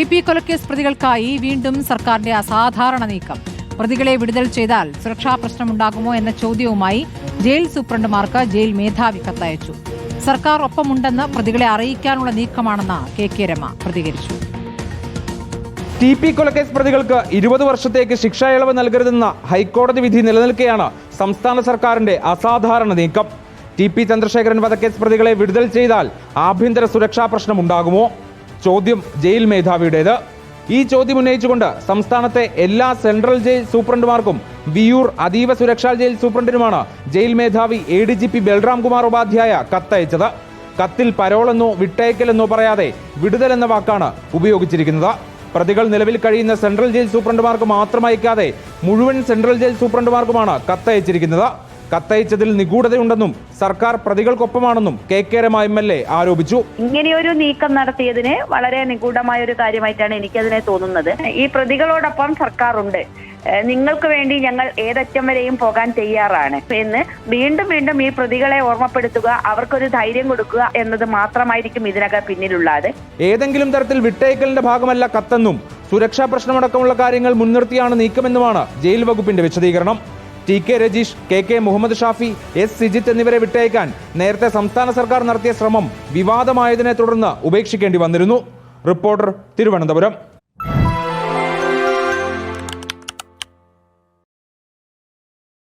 T P കൊലക്കേസ് പ്രതികൾക്കായി വീണ്ടും സർക്കാരിന്റെ അസാധാരണ നീക്കം. പ്രതികളെ വിടുതൽ ചെയ്താൽ സുരക്ഷാ പ്രശ്നമുണ്ടാകുമോ എന്ന ചോദ്യവുമായി ജയിൽ സൂപ്രണ്ടുമാർക്ക് ജയിൽ മേധാവി കത്തയച്ചു. സർക്കാർ ഒപ്പമുണ്ടെന്ന് പ്രതികളെ അറിയിക്കാനുള്ള നീക്കമാണെന്ന് കെ കെ രമ പ്രതികരിച്ചു. ടി പി കൊലക്കേസ് പ്രതികൾക്ക് ഇരുപത് വർഷത്തേക്ക് ശിക്ഷാ ഇളവ് നൽകരുതെന്ന ഹൈക്കോടതി വിധി നിലനിൽക്കെയാണ് സംസ്ഥാന സർക്കാരിന്റെ അസാധാരണ നീക്കം. ടി പി ചന്ദ്രശേഖരൻ വധക്കേസ് പ്രതികളെ വിടുതൽ ചെയ്താൽ ആഭ്യന്തര സുരക്ഷാ പ്രശ്നമുണ്ടാകുമോ? ചോദ്യം ജയിൽ മേധാവിയുടേത്. ഈ ചോദ്യം ഉന്നയിച്ചുകൊണ്ട് സംസ്ഥാനത്തെ എല്ലാ സെൻട്രൽ ജയിൽ സൂപ്രണ്ടുമാർക്കും വിയൂർ അതീവ സുരക്ഷാ ജയിൽ സൂപ്രണ്ടിനുമാണ് ജയിൽ മേധാവി A D G P Balram Kumar Upadhyaya കത്തയച്ചത്. കത്തിൽ പരോളെന്നോ വിട്ടയക്കലെന്നോ പറയാതെ വിടുതൽ എന്ന വാക്കാണ് ഉപയോഗിച്ചിരിക്കുന്നത്. പ്രതികൾ നിലവിൽ കഴിയുന്ന സെൻട്രൽ ജയിൽ സൂപ്രണ്ടുമാർക്ക് മാത്രം അയക്കാതെ മുഴുവൻ സെൻട്രൽ ജയിൽ സൂപ്രണ്ടുമാർക്കുമാണ് കത്തയച്ചിരിക്കുന്നത്. കത്തയച്ചതിൽ നിഗൂഢതയുണ്ടെന്നും സർക്കാർ പ്രതികൾക്കൊപ്പമാണെന്നും K K Rema M L A ആരോപിച്ചു. ഇങ്ങനെയൊരു നീക്കം നടത്തിയതിന് വളരെ നിഗൂഢമായ ഒരു കാര്യമായിട്ടാണ് എനിക്കതിനെ തോന്നുന്നത്. ഈ പ്രതികളോടൊപ്പം സർക്കാർ ഉണ്ട് നിങ്ങൾക്ക് വേണ്ടി ഞങ്ങൾ ഏതറ്റം വരെയും പോകാൻ തയ്യാറാണ് എന്ന് വീണ്ടും വീണ്ടും ഈ പ്രതികളെ ഓർമ്മപ്പെടുത്തുക അവർക്കൊരു ധൈര്യം കൊടുക്കുക എന്നത് മാത്രമായിരിക്കും ഇതിനകം പിന്നിലുള്ളത്. ഏതെങ്കിലും തരത്തിൽ വിട്ടയക്കലിന്റെ ഭാഗമല്ല കത്തെന്നും സുരക്ഷാ പ്രശ്നമടക്കമുള്ള കാര്യങ്ങൾ മുൻനിർത്തിയാണ് നീക്കമെന്നുമാണ് ജയിൽ വകുപ്പിന്റെ വിശദീകരണം. T K Rajeesh K K Muhammad Shafi S Sijith എന്നിവരെ വിട്ടയക്കാൻ നേരത്തെ സംസ്ഥാന സർക്കാർ നടത്തിയ ശ്രമം വിവാദമായതിനെ തുടർന്ന് ഉപേക്ഷിക്കേണ്ടി വന്നിരുന്നു. റിപ്പോർട്ടർ തിരുവനന്തപുരം.